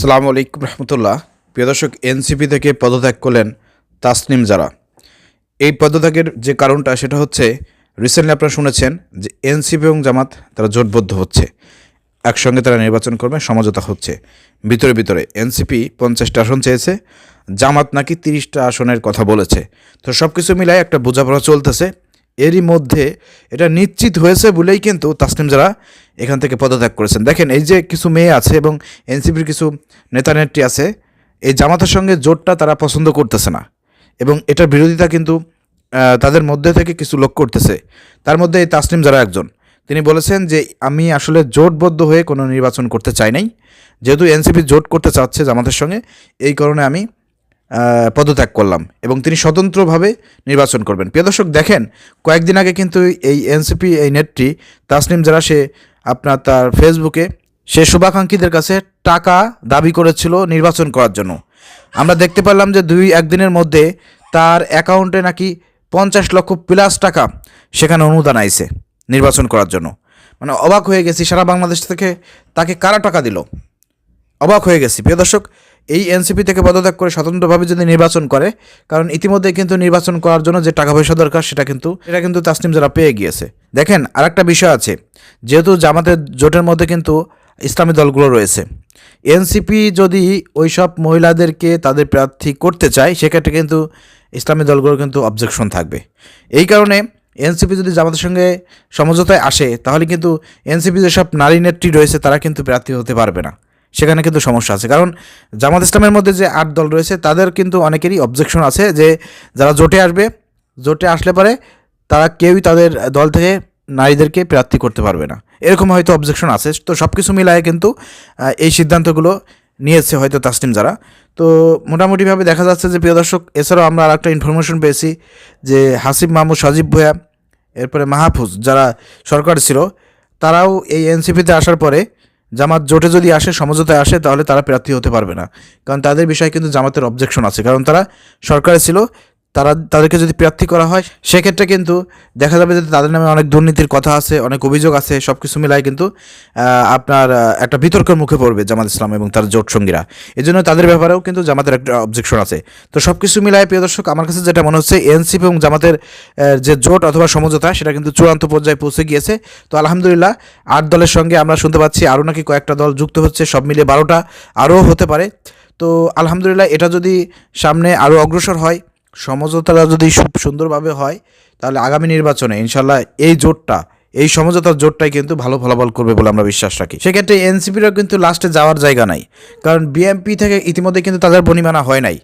সালাম আলাইকুম রহমতুল্লাহ। প্রিয় দর্শক, এনসিপি থেকে পদত্যাগ করলেন তাসনিম যারা এই পদত্যাগের যে কারণটা, সেটা হচ্ছে রিসেন্টলি আপনারা শুনেছেন যে এনসিপি এবং জামাত তারা জোটবদ্ধ হচ্ছে। একসঙ্গে তারা নির্বাচন করবে, সমঝোতা হচ্ছে। ভিতরে ভিতরে এনসিপি পঞ্চাশটা আসন চেয়েছে, জামাত নাকি তিরিশটা আসনের কথা বলেছে। তো সব কিছু মিলায় একটা বোঝাপড়া চলতেছে। এরই মধ্যে এটা নিশ্চিত হয়েছে বলেই কিন্তু তাসনিম যারা এখান থেকে পদত্যাগ করেছেন। দেখেন, এই যে কিছু মেয়ে আছে এবং এনসিপির কিছু নেতা নেত্রী আছে, এই জামাতের সঙ্গে জোটটা তারা পছন্দ করতেছে না। এবং এটার বিরোধিতা কিন্তু তাদের মধ্যে থেকে কিছু লোক করতেছে। তার মধ্যে এই তাসনিম যারা একজন, তিনি বলেছেন যে, আমি আসলে জোটবদ্ধ হয়ে কোনো নির্বাচন করতে চাই নাই। যেহেতু এনসিপি জোট করতে চাচ্ছে জামাতের সঙ্গে, এই কারণে আমি পদত্যাগ করলাম। এবং তিনি স্বতন্ত্রভাবে নির্বাচন করবেন। প্রিয় দর্শক, দেখেন, কয়েকদিন আগে কিন্তু এই এনসিপি, এই নেটটি তাসনিম যারা, সে আপনার তার ফেসবুকে সে শুভাকাঙ্ক্ষীদের কাছে টাকা দাবি করেছিল নির্বাচন করার জন্য। আমরা দেখতে পারলাম যে দুই একদিনের মধ্যে তার অ্যাকাউন্টে নাকি পঞ্চাশ লক্ষ প্লাস টাকা সেখানে অনুদান আইছে নির্বাচন করার জন্য। মানে অবাক হয়ে গেছি, সারা বাংলাদেশ থেকে তাকে কারা টাকা দিল? অবাক হয়ে গেছি। প্রিয় দর্শক, এই এনসিপি থেকে পদত্যাগ করে স্বতন্ত্রভাবে যদি নির্বাচন করে, কারণ ইতিমধ্যে কিন্তু নির্বাচন করার জন্য যে টাকা পয়সা দরকার, সেটা কিন্তু এটা কিন্তু তাসনিম যারা পেয়ে গিয়েছে। দেখেন, আরেকটা বিষয় আছে। যেহেতু জামাতের জোটের মধ্যে কিন্তু ইসলামী দলগুলো রয়েছে। এনসিপি যদি ওই সব মহিলাদেরকে তাদের প্রার্থী করতে চায়, সেক্ষেত্রে কিন্তু ইসলামী দলগুলোর কিন্তু অবজেকশন থাকবে। এই কারণে এনসিপি যদি জামাতের সঙ্গে সমঝোতায় আসে, তাহলে কিন্তু এনসিপি যেসব নারী নেত্রী রয়েছে, তারা কিন্তু প্রার্থী হতে পারবে না। সেখানে কিন্তু সমস্যা আছে। কারণ জামাত ইসলামের মধ্যে যে আট দল রয়েছে, তাদের কিন্তু অনেকেরই অবজেকশন আছে যে, যারা জোটে আসবে, জোটে আসলে পরে তারা কেউই তাদের দল থেকে নারীদেরকে প্রার্থী করতে পারবে না। এরকম হয়তো অবজেকশন আছে। তো সব কিছু মিলায় কিন্তু এই সিদ্ধান্তগুলো নিয়েছে হয়তো তাসনিম যারা। তো মোটামুটিভাবে দেখা যাচ্ছে যে, প্রিয় দর্শক, এছাড়াও আমরা আর একটা ইনফরমেশন পেয়েছি যে, হাসিব মাহমুদ সাজিব ভূয়া এরপরে মাহফুজ যারা সরকার ছিল, তারাও এই এনসিপিতে আসার পরে জামাত জোটে যদি আসে, সমঝোতায় আসে, তাহলে তারা প্রার্থী হতে পারবে না। কারণ তাদের বিষয়ে কিন্তু জামাতের অবজেকশন আছে। কারণ তারা সরকারে ছিল তারা, তাদেরকে যদি প্রার্থী করা হয়, সেক্ষেত্রে কিন্তু দেখা যাবে যে তাদের নামে অনেক দুর্নীতির কথা আছে, অনেক অভিযোগ আছে সব কিছু মিলায় কিন্তু আপনার একটা বিতর্কের মুখে পড়বে জামাত ইসলাম এবং তার জোট সঙ্গীরা। এই জন্য তাদের ব্যাপারেও কিন্তু জামাতের একটা অবজেকশন আছে। তো সব কিছু মিলায়, প্রিয় দর্শক, আমার কাছে যেটা মনে হচ্ছে, এনসিপি এবং জামাতের যে জোট অথবা সমঝোতা, সেটা কিন্তু চূড়ান্ত পর্যায়ে পৌঁছে গিয়েছে। তো আলহামদুলিল্লাহ, আট দলের সঙ্গে আমরা শুনতে পাচ্ছি, আরও নাকি কয়েকটা দল যুক্ত হচ্ছে, সব মিলিয়ে বারোটা আরও হতে পারে। তো আলহামদুলিল্লাহ, এটা যদি সামনে আরও অগ্রসর হয় সমঝোতাটা যদি সুন্দরভাবে হয়, তাহলে আগামী নির্বাচনে ইনশাল্লাহ এই জোটটা, এই সমঝোতার জোটটাই কিন্তু ভালো ফলাফল করবে বলে আমরা বিশ্বাস রাখি। সেক্ষেত্রে এনসিপিরও কিন্তু লাস্টে যাওয়ার জায়গা নাই। কারণ বিএমপি থেকে ইতিমধ্যে কিন্তু তাদের বনিমানা হয় নাই।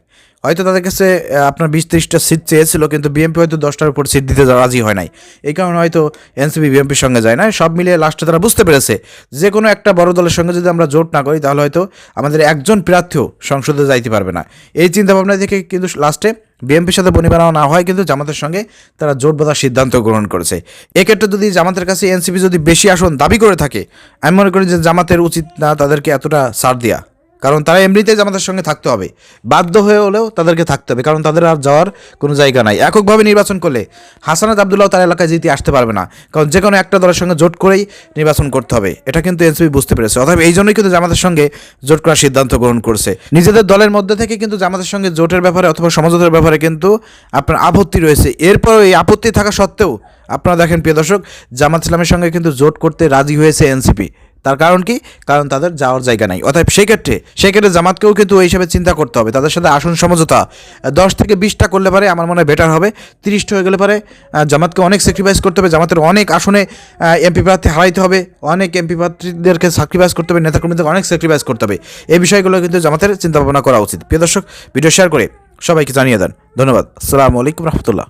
হয়তো তাদের কাছে আপনার বিশ ত্রিশটা সিট চেয়েছিল, কিন্তু বিএমপি হয়তো দশটার উপর সিট দিতে রাজি হয় নাই। এই কারণে হয়তো এনসিপি বিএমপির সঙ্গে যায় না সব মিলিয়ে লাস্টে তারা বুঝতে পেরেছে যে কোনো একটা বড় দলের সঙ্গে যদি আমরা জোট না করি, তাহলে হয়তো আমাদের একজন প্রার্থীও সংসদে যাইতে পারবে না। এই চিন্তাভাবনা থেকে কিন্তু লাস্টে বিএনপির সাথে বনিবানা না হয় কিন্তু জামাতের সঙ্গে তারা জোট বাঁধার সিদ্ধান্ত গ্রহণ করেছে। এক্ষেত্রে যদি জামাতের কাছে এনসিপি যদি বেশি আসন দাবি করে থাকে, আমি মনে করি যে জামাতের উচিত না তাদেরকে এতটা ছাড় দেওয়া কারণ তারা এমনিতেই জামাতের সঙ্গে থাকতে হবে। বাধ্য হয়ে হলেও তাদেরকে থাকতে হবে, কারণ তাদের আর যাওয়ার কোনো জায়গা নাই। এককভাবে নির্বাচন করলে হাসানাত আবদুল্লাহ তার এলাকায় জিতে আসতে পারবে না, কারণ যে কোনো একটা দলের সঙ্গে জোট করেই নির্বাচন করতে হবে। এটা কিন্তু এনসিপি বুঝতে পেরেছে। অথবা এই জন্যই কিন্তু জামাতের সঙ্গে জোট করার সিদ্ধান্ত গ্রহণ করছে। নিজেদের দলের মধ্যে থেকে কিন্তু জামাতের সঙ্গে জোটের ব্যাপারে অথবা সমঝোতার ব্যাপারে কিন্তু আপনার আপত্তি রয়েছে। এরপরও এই আপত্তি থাকা সত্ত্বেও আপনারা দেখেন, প্রিয় দর্শক, জামাত ইসলামের সঙ্গে কিন্তু জোট করতে রাজি হয়েছে এনসিপি। তার কারণ কি? কারণ তাদের যাওয়ার জায়গা নাই। অতএব সেই ক্ষেত্রে সেই ক্ষেত্রে জামাতকেও কিন্তু ওই হিসাবে চিন্তা করতে হবে। তাদের সাথে আসন সমঝোতা দশ থেকে বিশটা করলে পারে আমার মনে হয় বেটার হবে। তিরিশটা হয়ে গেলে পারে জামাতকে অনেক স্যাক্রিফাইস করতে হবে। জামাতের অনেক আসনে এমপি প্রার্থী হারাইতে হবে। অনেক এমপি প্রার্থীদেরকে স্যাক্রিফাইস করতে হবে, নেতাকর্মীদেরকে অনেক স্যাক্রিফাইস করতে হবে। এই বিষয়গুলো কিন্তু জামাতের চিন্তা ভাবনা করা উচিত। প্রিয় দর্শক ভিডিও শেয়ার করে সবাইকে জানিয়ে দেন। ধন্যবাদ। আসসালামু আলাইকুম রহমতুল্লাহ।